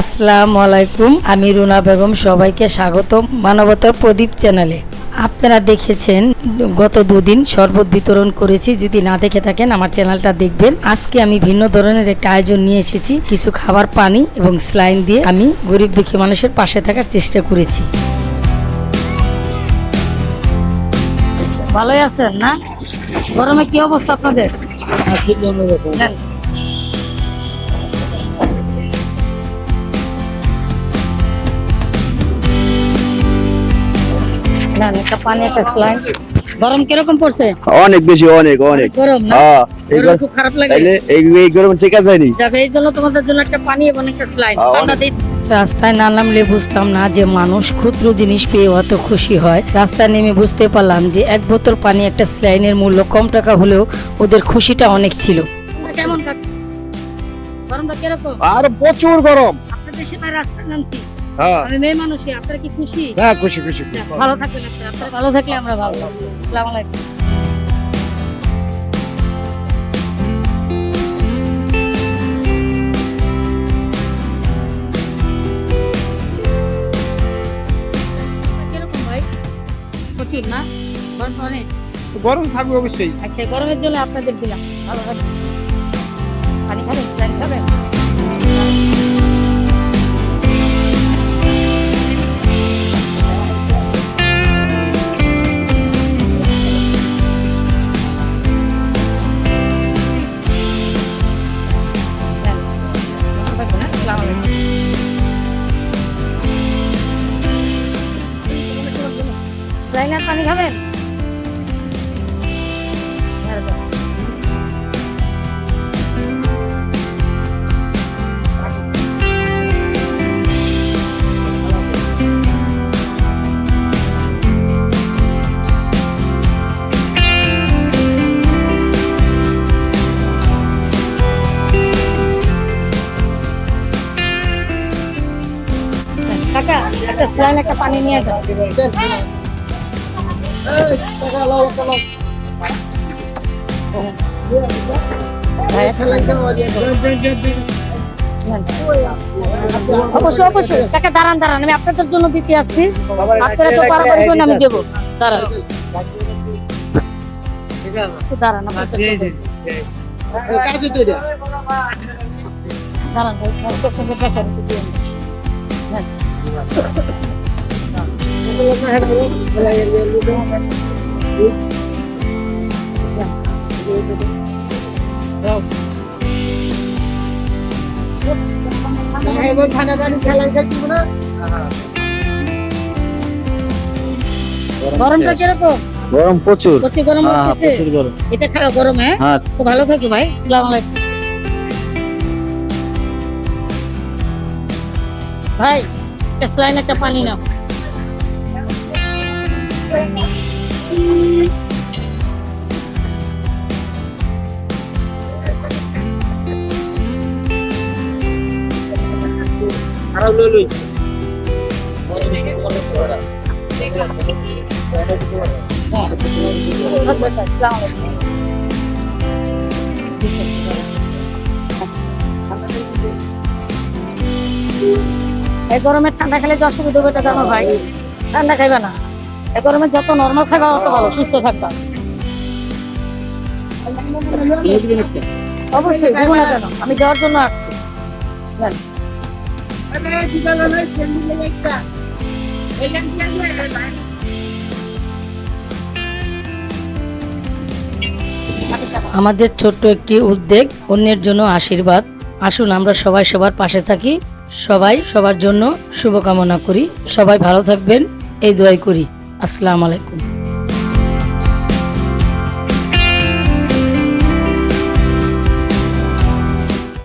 আসসালামু আলাইকুম আমি রুনা বেগম সবাইকে স্বাগত মানবতা প্রদীপ চ্যানেলে। আপনারা দেখেছেন গত দুদিন শরবত বিতরণ করেছি যদি না দেখে থাকেন আমার চ্যানেলটা দেখবেন। আজকে আমি ভিন্ন ধরনের একটা আয়োজন নিয়ে এসেছি কিছু খাবার পানি এবং স্লাইন দিয়ে আমি গরিব দুঃখী মানুষের পাশে থাকার চেষ্টা করেছি। ভালোই আছেন না? গরমে কি অবস্থা আপনাদের? না না, একটা পানি একটা স্লাইন গরম কীরকম পড়ছে? অনেক বেশি অনেক অনেক। গরম না? হ্যাঁ এই গরম গরম- খুব খারাপ লাগে। তাইলে এই এই গরম ঠিক আছে নি? যাক এই জন্য তোমাদের জন্য একটা পানি এবং একটা স্লাইন ঠান্ডা দিন। রাস্তায় না নামলে বুঝতাম না যে মানুষ ক্ষুদ্র জিনিস পেয়ে অত খুশি হয়। রাস্তায় নেমে বুঝতে পারলাম যে এক বোতল পানি একটা স্লাইনের মূল্য কম টাকা হলেও ওদের খুশিটা অনেক ছিল। কেমন গরমটা কীরকম? আর প্রচুর গরম। আপনাদের সেটা রাস্তায় নামছি। আমি মেয়ে মানুষই আপনারা কি খুশি? হ্যাঁ খুশি খুশি ভালো থাকবেন আপনারা আপনারা ভালো থাকলে আমরা ভালো আসসালামু আলাইকুম। প্রচুর না? গরম অনেক গরম থাকবে অবশ্যই। আচ্ছা গরমের জন্য আপনাদের দিলাম। ভালো পানি খাবেন পানি খাবেন? লাইনার পানি খাবেন একটা স্লাইন একটা পানি নিয়ে যাও অবশ্যই অবশ্যই। কাকা, দাঁড়ান দাঁড়ান। আমি আপনাদের জন্য দিতে আসছি। আপনারা তো বাড়াবাড়ি করেন আমি দেবো। দাঁড়ান। দাঁড়ান দাঁড়ান। গরমটা কীরকম? গরম প্রচুর। প্রচুর গরম হ্যাঁ প্রচুর গরম। এটা খাওয়া গরম হ্যাঁ? হ্যাঁ। তো ভালো থাকি ভাই। আলাইকুম। ভাই একটা স্লাইন একটা পানি নাও। এই গরমে ঠান্ডা খেলে তো অসুবিধা হবে এটা জানো ভাই। ঠান্ডা খাইবা না। এই গরমে যত নর্মাল খাইবা তত ভালো, সুস্থ থাকবা। অবশ্যই দেবো কেন? আমি যাওয়ার জন্য আসছি। আমাদের ছোট্ট একটি উদ্যোগ, অন্যের জন্য আশীর্বাদ। আসুন, আমরা সবাই সবার পাশে থাকি। সবাই সবার জন্য শুভকামনা করি। সবাই ভালো থাকবেন। এই দোয়াই করি। আসসালামু আলাইকুম।